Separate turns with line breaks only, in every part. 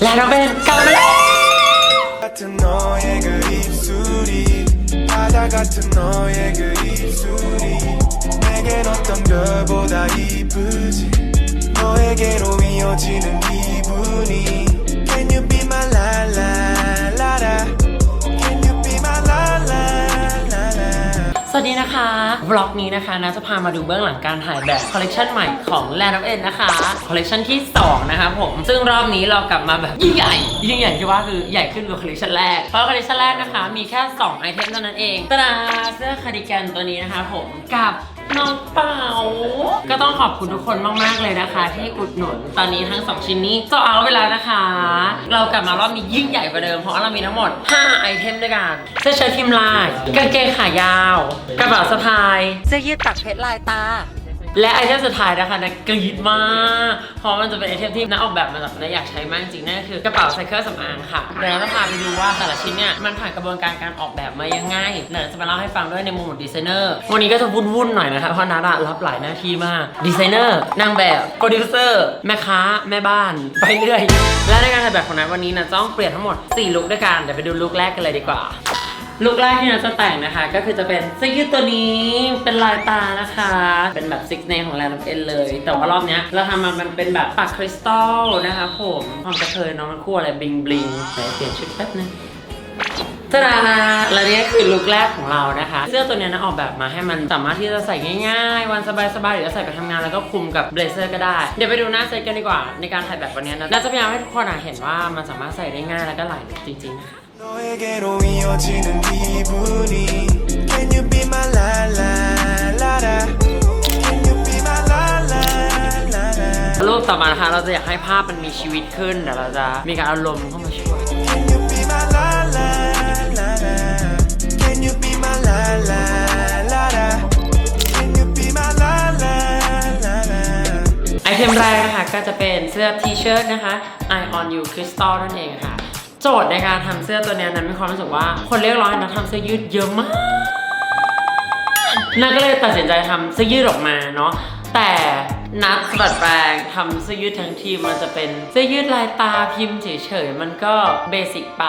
라라벨 까멜
같은 너의 그 입술이 바다 같은 너의 그 입술이 내겐 어떤 별보다 이쁘지? 너에게로 이어지는 기분이 Can
สวัสดีนะคะบล็อกนี้นะคะนะจะพามาดูเบื้องหลังการถ่ายแบบคอลเลกชันใหม่ของ Land of N นะคะคอลเลกชันที่ 2 นะคะผมซึ่งรอบนี้เรากลับมาแบบยิ่งใหญ่ ยิ่งใหญ่ที่ว่าคือใหญ่ขึ้นกว่าคอลเลกชันแรก เพราะคอลเลกชันแรกนะคะ มีแค่ 2 ไอเทมเท่านั้นเองตาดาเสื้อคาร์ดิแกนตัวนี้นะคะผมกับ น้องเป่า ก็ต้องขอบคุณทุกคนมาก ๆ เลยนะคะ ที่อุดหนุน ตอนนี้ทั้ง 2 ชิ้นนี้จะเอาไปแล้วนะคะ เรากลับมารอบนี้ยิ่งใหญ่กว่าเดิม เพราะว่าเรามีทั้งหมด 5 ไอเทมด้วยกัน เสื้อเชิ้ตทีมลายกางเกงขายาว กระเป๋าสะพาย เสื้อยืดตักเพชรลายตา และไอเทมสุดท้ายนะคะนะกรี๊ดมากเพราะมันจะเป็นไอเทมที่นักออกแบบมาจากนะอยากใช้มากจริงๆนั่นก็คือกระเป๋าใส่เครื่องสำอางค่ะเดี๋ยวเราจะพาไปดูว่าแต่ละชิ้นเนี่ยมันผ่านกระบวนการการออกแบบมายังไงเดี๋ยวจะมาเล่าให้ฟังด้วยในมุมของดีไซเนอร์วันนี้ก็จะวุ่นๆหน่อยนะคะเพราะนัดอะรับหลายหน้าที่มากดีไซเนอร์นางแบบโปรดิวเซอร์แม่ค้าแม่บ้านไปเรื่อยและในการถ่ายแบบของนัดวันนี้นะต้องเปลี่ยนทั้งหมด4ลุคด้วยกันเดี๋ยวไปดูลุคแรกกันเลยดีกว่า ลุคแรกที่เราจะแต่งนะคะ ก็คือจะเป็นเสื้อยืดตัวนี้เป็นลายตานะคะ เป็นแบบซิกเนของแลนด์เอ็นเลย แต่ว่ารอบเนี้ยเราทำมามันเป็นแบบปักคริสตัลนะคะผมความกระเทยเน้องมันคู่อะไรบลิงบลิงไหนเปลี่ยนชุดแป๊บนึงตาดาและนี่คือลุคแรกของเรานะคะ เสื้อตัวเนี้ยนะออกแบบมาให้มันสามารถที่จะใส่ง่ายๆ วันสบายๆหรือจะใส่ไปทำงานแล้วก็คลุมกับเบลเซอร์ก็ได้ เดี๋ยวไปดูหน้าเซตกันดีกว่าในการถ่ายแบบวันนี้นะน่าจะพยายามให้ทุกคนเห็นว่ามันสามารถใส่ได้ง่ายแล้วก็หลายลุคจริงๆนะคะ รูปต่อมานะคะเราจะอยากให้ภาพมันมีชีวิตขึ้นแต่เราจะมีการอารมณ์เข้ามาช่วย ไอเทมแรกนะคะก็จะเป็นเสื้อทีเชิ้ตนะคะ Ion you Crystal นั่นเองค่ะ โจทย์ในการทำเสื้อตัวนี้นั้นมีความรู้สึกว่าคนเรียกร้องให้นักทำเสื้อยืดเยอะมากนักก็เลยตัดสินใจทำเสื้อยืดออกมาเนาะแต่ นัดสลัดแปลงทำเสื้อยืดทั้งทีมมันจะเป็นเสื้อยืดลายตาพิมพ์เฉยๆ มันก็เบสิกไป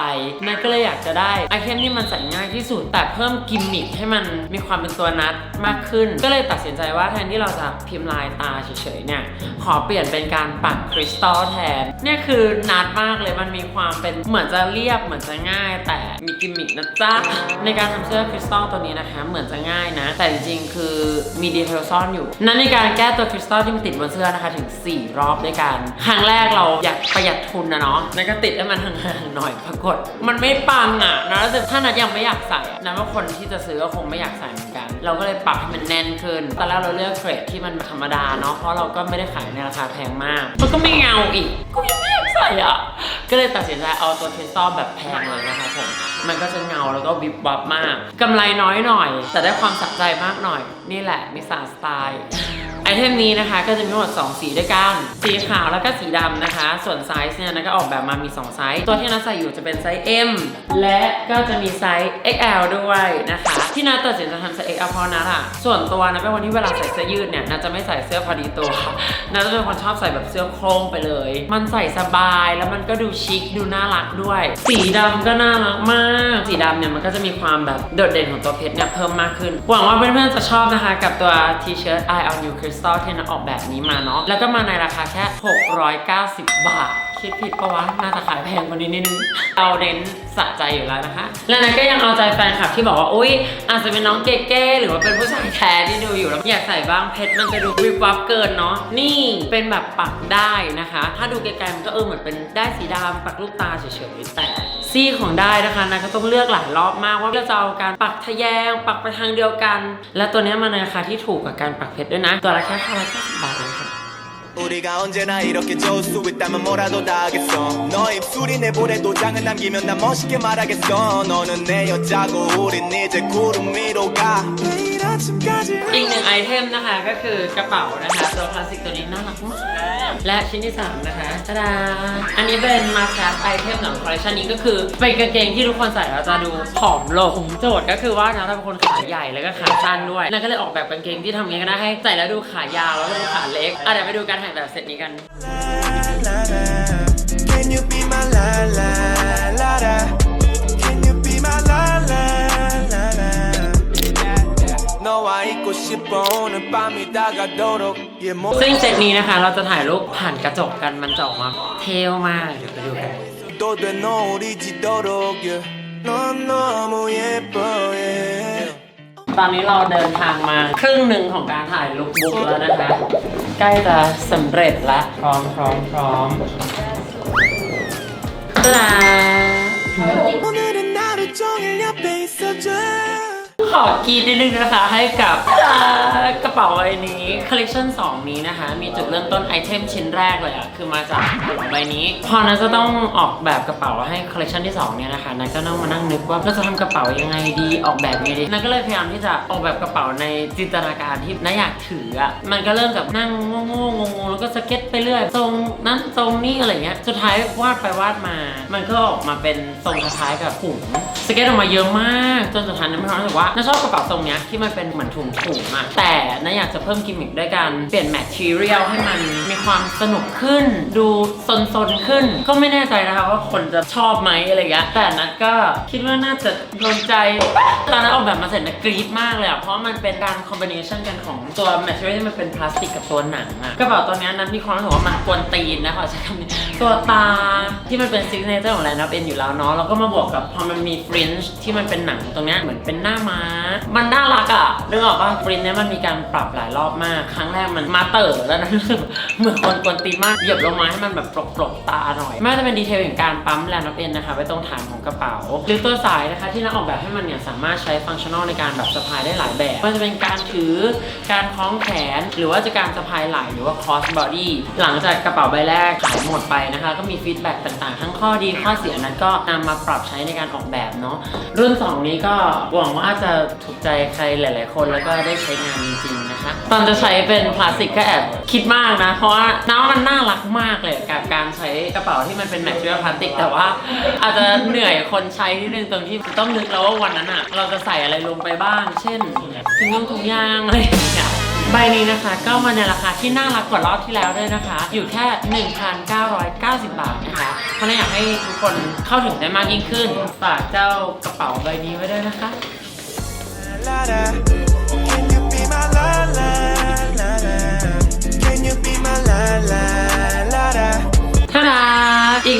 นัดก็เลยอยากจะได้ไอเทมที่มันใส่ง่ายที่สุด แต่เพิ่มกิมมิคให้มันมีความเป็นตัวนัดมากขึ้น ก็เลยตัดสินใจว่าแทนที่เราจะพิมพ์ลายตาเฉยๆเนี่ยขอเปลี่ยนเป็นการปักคริสตัลแทนเนี่ยคือนัดมากเลยมันมีความเป็นเหมือนจะเรียบเหมือนจะง่าย แต่มีกิมมิคนะจ๊ะในการทำเสื้อคริสตัลตัวนี้นะคะ เหมือนจะง่ายนะ แต่จริงๆคือมีดีเทลซ่อนอยู่นั่นในการแก้ตัวคริสตัลที่มันติดบนเสื้อนะคะถึง 4 รอบด้วยกัน ครั้งแรกเราอยากประหยัดทุนนะเนาะนั่นก็ติดให้มันห่างๆหน่อยปรากฏ มันไม่ปังอะนะแล้วถ้านัดยังไม่อยากใส่อะนัดว่าคนที่จะซื้อก็คงไม่อยากใส่เหมือนกัน เราก็เลยปรับให้มันแน่นขึ้นตอนแรกเราเลือกเกรดที่มันธรรมดาเนาะเพราะเราก็ไม่ได้ขายในราคาแพงมากมันก็ไม่เงาอีกก็ยังไม่อยากใส่อะก็เลยตัดสินใจเอาตัวคริสตัลแบบแพงเลยนะคะผมมันก็จะเงาแล้วก็วิบวับมากกำไรน้อยหน่อย แต่ได้ความสะใจมากหน่อย นี่แหละมิสาสไตล์ไอเทมนี้นะคะก็จะมีทั้งหมด 2 สีด้วยกัน สีขาวแล้วก็สีดำนะคะ ส่วนไซส์เนี่ยนะก็ออกแบบมามี 2 ไซส์ ตัวที่นัทใส่อยู่จะเป็นไซส์ M และก็จะมีไซส์ XL ด้วยนะคะ ที่นัทตัดสินใจทำไซส์ XL เพราะนัทอะส่วนตัวนะเป็นคนที่เวลาใส่เสื้อยืดเนี่ยนัทจะไม่ใส่เสื้อพอดีตัวนัทจะเป็นคนชอบใส่แบบเสื้อโครงไปเลย มันใส่สบายแล้วมันก็ดูชิคดูน่ารักด้วย สีดำก็น่ารักมาก สีดำเนี่ยมันก็จะมีความแบบโดดเด่นของตัวเพชรเนี่ยเพิ่มมากขึ้นหวังว่าเพื่อนๆจะชอบนะคะ กับตัวทีเชิ้ต I on you crystal ที่นัทออกแบบนี้มาเนาะแล้วก็มาในราคาแค่ 690 บาท คิดผิดปะวะ น่าจะขายแพงกว่านี้นิดนึง เราเน้นสะใจอยู่แล้วนะคะ และนัทก็ยังเอาใจแฟนคลับที่บอกว่า อุ้ยอาจจะเป็นน้องเก๋ๆหรือว่าเป็นผู้ชายแท้ที่ดูอยู่แล้วอยากใส่บ้างเพชรมันจะดูวิบวับเกินเนาะ นี่เป็นแบบปักได้นะคะ ถ้าดูไกลๆมันก็เออเหมือนเป็นได้สีดำปักลูกตาเฉยๆแต่ซี่ของได้นะคะนัทก็ต้องเลือกหลายรอบมากว่าเราจะเอาการปักทะแยง ปักไปทางเดียวกัน และตัวนี้มันนราคาที่ถูกกว่าการปักเพชรด้วยนะ ตัวละแค่590บาทเอง
우리가 언제나 이렇게 좋을 수 있다면 뭐라도 다 하겠어. 너 입술이 내 볼에 도장을 남기면 난 멋있게 말하겠어. 너는 내 여자고 우린 이제 구름 위로 가
อีกหนึ่งไอเทมนะคะก็คือกระเป๋านะคะตัวคลาสสิกตัวนี้น่ารักมากและชิ้นที่ 3 นะคะตาดาอันนี้เป็นมาแคสไอเทมหลังคอลเลคชันนี้ก็คือเป็นกางเกงที่ทุกคนใส่แล้วจะดูผอมลงโจทย์ก็คือว่านะเราเป็นคนขาใหญ่แล้วก็ขาสั้นด้วยนั่นก็เลยออกแบบกางเกงที่ทำงี้ก็ได้ให้ใส่แล้วดูขายาวแล้วก็ดูขาเล็กอะเดี๋ยวไปดูการถ่ายแบบเสร็จนี้กัน
Can you be my la la la la
ซึ่งเซตนี้นะคะ เราจะถ่ายรูปผ่านกระจกกันมันจะออกมาเท่มาก เดี๋ยวไปดูกันตอนนี้เราเดินทางมาครึ่งหนึ่งของการถ่ายลุคบุ๊กแล้วนะคะ ใกล้จะสำเร็จละพร้อมพร้อมพร้อมลา ขอกรีดนิดนึงนะคะ ให้กับกระเป๋าใบนี้คอลเลคชัน2 นี้นะคะ มีจุดเริ่มต้นไอเทมชิ้นแรกเลยอะคือมาจากถุงใบนี้ พอนะจะต้องออกแบบกระเป๋าให้คอลเลคชันที่ 2 เนี่ยนะคะนัทก็ต้องมานั่งนึกว่าเราจะทำกระเป๋ายังไงดีออกแบบยังไงดีนัทก็เลยพยายามที่จะออกแบบกระเป๋าในจินตนาการที่นัทอยากถืออะมันก็เริ่มจากนั่งงงงงแล้วก็สเก็ตไปเรื่อยทรงนั้นทรงนี้อะไรเงี้ยสุดท้ายวาดไปวาดมา มันก็ออกมาเป็นทรงท้ายกับผงสเก็ตออกมาเยอะมากจนสุดท้ายนัทมีควารู้สึกว่าชอบกระเป๋าทรงเนี้ยที่มันเป็นเหมือนถุงถุงๆอะแต่นัทอยากจะเพิ่มกิมมิคด้วยการเปลี่ยนแมททีเรียลให้มันมีความสนุกขึ้น ดูซนๆขึ้น ก็ไม่แน่ใจนะคะว่าคนจะชอบไหมอะไรเงี้ยแต่นัทก็คิดว่าน่าจะโดนใจตอนนั้นออกแบบมาเสร็จนัทกรี๊ดมากเลยอะเพราะมันเป็นการคอมบิเนชันกันของตัวแมททีเรียลที่มันเป็นพลาสติกกับตัวหนังอะกระเป๋าตัวนี้นัทมีความรู้สึกว่ามันกวนตีนนะขอใช้คำนี้ตัวตาที่มันเป็นซิกเนเจอร์ของแลนด์นับเอ็นอยู่แล้วเนาะแล้วก็มาบวกกับพอมันมีฟรินช์ที่มันเป็นหนังตรงเนี้ยเหมือนเป็นหน้าม้ามันน่ารักอะนึกออกป่ะฟรินเนี้ยมันมีการปรับหลายรอบมาก ครั้งแรกมันมาเต๋อแล้วนะรู้สึกเหมือนคนกวนตีนมากเหยียบลงมาให้มันแบบปลกๆตาหน่อยไม่ว่าจะเป็นดีเทลอย่างการปั๊มแลนด์นับเอ็นนะคะไว้ตรงฐานของกระเป๋าหรือตัวสายนะคะ ที่นักออกแบบให้มันเนี่ยสามารถใช้ฟังชั่นอลในการแบบสะพายได้หลายแบบม่ว่าจะเป็นการถือการคล้องแขน หรือว่าจะการสะพายไหล่หรือว่า cross body หลังจากกระเป๋าใบแรกขายหมดไปนะคะ ก็มีฟีดแบ็กต่างๆ ทั้งข้อดีข้อเสียนั้นก็นำมาปรับใช้ในการออกแบบเนาะรุ่น 2 นี้ก็หวังว่าจะถูกใจใครหลาย ๆ คนแล้วก็ได้ใช้งานจริงๆนะคะ ตอนจะใช้เป็นพลาสติกก็แอบคิดมากนะ เพราะว่าน้ามันน่ารักมากเลยกับการใช้กระเป๋าที่มันเป็นแมทเทียลพลาสติก แต่ว่าอาจจะเหนื่อยคนใช้นิดนึงตรงที่ต้องนึกแล้วว่าวันนั้นอะเราจะใส่อะไรลงไปบ้าง เช่นถุงยงถุงยางอะไรอย่างเงี้ยใบนี้นะคะ ก็มาในราคาที่น่ารักกว่ารอบที่แล้วด้วยนะคะ อยู่แค่ 1,990 บาทนะคะ เพราะฉะนั้นอยากให้ทุกคนเข้าถึงได้มากยิ่งขึ้น ฝากเจ้ากระเป๋าใบนี้ไว้ด้วยนะคะ
La la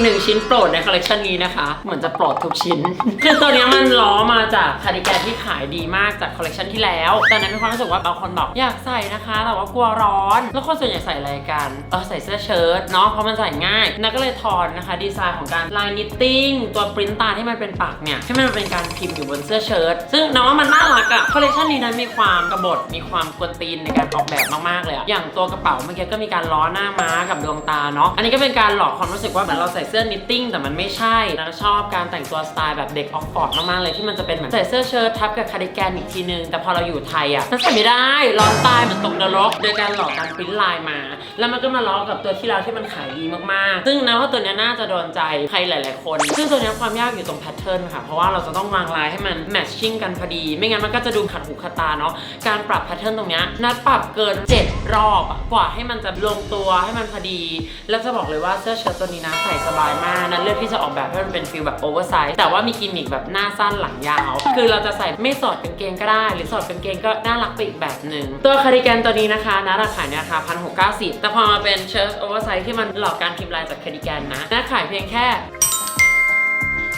หนึ่งชิ้นโปรดในคอลเลกชันนี้นะคะ เหมือนจะโปรดทุกชิ้น คือตัวเนี้ยมันล้อมาจากคาร์ดิแกนที่ขายดีมากจากคอลเลกชันที่แล้วแต่นั้นมีความรู้สึกว่าบางคนบอกอยากใส่นะคะ แต่ว่ากลัวร้อน แล้วคนส่วนใหญ่ใส่อะไรกันเออใส่เสื้อเชิ้ตเนาะเพราะมันใส่ง่ายนักก็เลยถอดนะคะ ดีไซน์ของการลายนิตติ้งตัวปริ้นตาที่มันเป็นปักเนี่ยให้มันเป็นการพิมพ์อยู่บนเสื้อเชิ้ตซึ่งน้องว่ามันน่ารักอะคอลเลกชันนี้นั้นมีความกบฏมีความกวนตีนในการออกแบบมากๆเลยอะอย่างตัวกระเป๋าเมื่อกี้ก็มีการล้อหน้าม้ากับดวงตาเนาะอันนี้ก็เป็นการหลอกความรู้สึกว่าเหมือนเราใส่เสื้อนิตติ้งแต่มันไม่ใช่แล้วชอบการแต่งตัวสไตล์แบบเด็กออกฟอร์ดมากๆเลยที่มันจะเป็นเหมือนใส่เสื้อเชิ้ตทับกับคาร์ดิแกนอีกทีนึง แต่พอเราอยู่ไทยอะมันใส่ไม่ได้ร้อนตายเหมือนตกนรกโดยการหลอกการปริ้นลายมา แล้วมันก็มาล้อกับตัวที่เราที่มันขายดีมากๆ ซึ่งนะว่าตัวนี้น่าจะโดนใจใครหลาย ๆ คน ซึ่งตัวนี้ความยากอยู่ตรงแพทเทิร์นค่ะเพราะว่าเราจะต้องวางลายให้มันแมทชิ่งกันพอดี ไม่งั้นมันก็จะดูขัดหูขัดตาเนาะการปรับแพทเทิร์นตรงเนี้ยนัดปรับเกิน 7 รอบอะกว่าให้มันจะลงตัวให้มันพอดี แล้วจะบอกเลยว่าเสื้อเชิ้ตตัวนี้นะใส่สบายมาก นัดเลือกที่จะออกแบบให้มันเป็นฟิลแบบโอเวอร์ไซส์แต่ว่ามีกิมมิคแบบหน้าสั้นหลังยาว คือเราจะใส่ไม่สอดกางเกงก็ได้ หรือสอดกางเกงก็น่ารักไปอีกแบบหนึ่งตัวคาร์ดิแกนตัวนี้นะคะนะราคาเนี่ยราคาพันหกเก้าสิบแต่พอมาเป็นเชิ้ตโอเวอร์ไซส์ที่มันหลอกการพิมพ์ลายจากคาร์ดิแกนนะนะขายเพียงแค่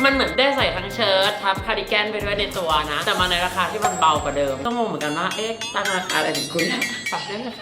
มันเหมือนได้ใส่ทั้งเชิ้ตทับคาร์ดิแกนไปด้วยในตัวนะ แต่มาในราคาที่มันเบากว่าเดิม ต้องงงเหมือนกันว่า เอ๊ะตั้งราคาอะไรถึงคุณปรับได้เลย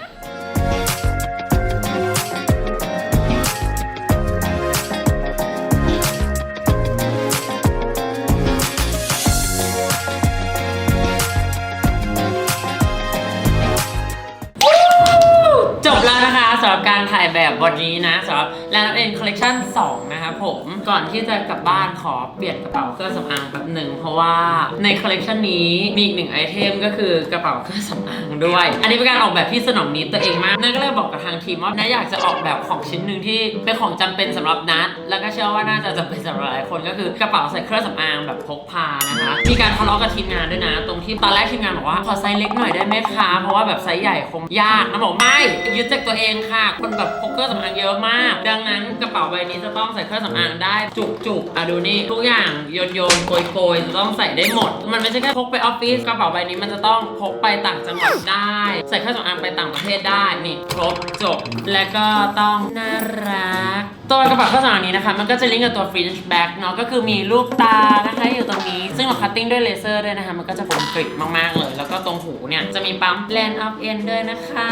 สำหรับการถ่ายแบบวันนี้นะสำหรับแลนด์เอ็นคอลเลคชั่น2นะครับผมก่อนที่จะกลับบ้านขอเปลี่ยนกระเป๋าเครื่องสำอางแบบหนึ่งเพราะว่าในคอลเลกชันนี้มีอีกหนึ่งไอเทมก็คือกระเป๋าเครื่องสำอางด้วย อันนี้เป็นการออกแบบที่สนองนิดตัวเองมากนั่นก็เลยบอกกับทางทีมว่านาอยากจะออกแบบของชิ้นหนึ่งที่เป็นของจำเป็นสำหรับนัดแล้วก็เชื่อว่าน่าจะจำเป็นสำหรับหลายคนก็คือกระเป๋าใส่เครื่องสำอางแบบพกพานะคะมีการทะเลาะกับทีมงานด้วยนะ ตรงที่ตอนแรกทีมงานบอกว่าขอไซส์เล็กหน่อยได้ไหมคะเพราะว่าแบบไซส์ใหญ่คงยากนะบอกไม่ยึดจากตัวเองค่ะคนแบบพกเครื่องสำอางเยอะมาก ดังนั้นกระเป๋าใบนี้จะต้องใส่เครื่องสำอางได้จุกๆอะดูนี่ ทุกอย่างโยนโยนโกยโกยจะต้องใส่ได้หมด มันไม่ใช่แค่พกไปออฟฟิศกระเป๋าใบนี้มันจะต้องพกไปต่างจังหวัดได้ ใส่เครื่องสำอางไปต่างประเทศได้นี่ครบจบ และก็ต้องน่ารัก ตัวกระเป๋าเครื่องสำอางนี้นะคะ มันก็จะลิงก์กับตัว fringe back เนาะก็คือมีรูปตานะคะอยู่ตรงนี้ ซึ่งเราคัตติ้งด้วยเลเซอร์ด้วยนะคะ มันก็จะคมกริบมากๆเลย แล้วก็ตรงหูเนี่ยจะมีปั๊ม land of end ด้วยนะคะ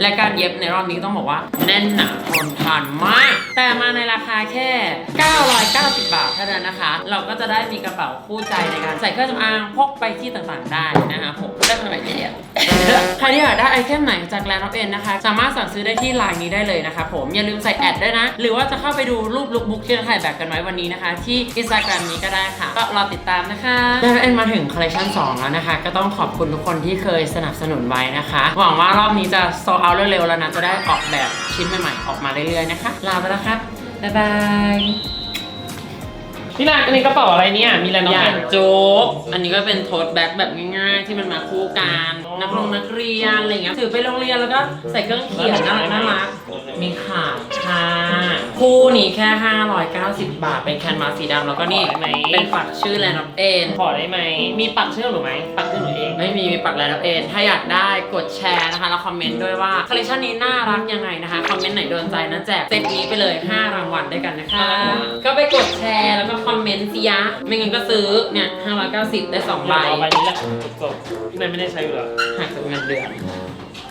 และการเย็บในรอบนี้ต้องบอกว่าแน่นหนาทนทานมาก แต่มาในราคาแค่ 990 บาทเท่านั้นนะคะ เราก็จะได้มีกระเป๋าคู่ใจในการใส่เครื่องสำอางพกไปที่ต่างๆได้นะคะผมได้ขนาดนี้อะใครที่อยากได้ไอเทมไหนจาก Land of End นนะคะ สามารถสั่งซื้อได้ที่ไลน์นี้ได้เลยนะคะผมอย่าลืมใส่แอดด้วยนะ หรือว่าจะเข้าไปดูรูปลุคบุ๊กที่เราถ่ายแบบกันไว้วันนี้นะคะ ที่ Instagram นี้ก็ได้ค่ะ ก็รอติดตามนะคะ Land of End มาถึงคอลเลคชัน2แล้วนะคะ ก็ต้องขอบคุณทุกคนที่เคยสนับสนุนไว้นะคะ หวังว่ารอบนี้จะโซเอาเร็วๆแล้วนะจะได้ออกแบบชิ้นใหม่ๆออกมาเรื่อยๆนะคะ ลาไปแล้วครับ บ๊ายบาย
พี่รักอันนี้กระเป๋าอะไรเนี่ย มีแลนด์
อยา
แอกน
โจ๊กอันนี้ก็เป็นโทสแบ็คแบบง่ายๆ ที่มันมาคู่กัน
อ๋อ
นักลงนักเรียนอะไรเงี้ยถือไปโรงเรียนแล้วก็ใส่เครื่องเขียนน่ารักน่ารักมีขายค่ะ คู่นี้แค่ 590 บาท เป็นแคนวาสสีดำแล้วก็นี่
ขอได้ไหม
เป็นปักชื่อ Land of N
ขอได้ไหม มีปักชื่อหรือไหม ปักชื่อหนูเอง
ไม่มี มีปัก Land of N ถ้าอยากได้กดแชร์นะคะ แล้วคอมเมนต์ด้วยว่าคอลเลคชันนี้น่ารักยังไงนะคะ คอมเมนต์ไหนโดนใจนะแจกเซตนี้ไปเลย 5 รางวัลด้วยกันนะคะ ก็ไปกดแชร์แล้วก็คอมเมนต์สิยะ ไม่งั้นก็ซื้อเนี่ย590 ได้2ใบ
เอาใบนี้แหละจบๆ พี่นายไม่ได้ใช้อยู่แล้ว
หักจากเงินเดือน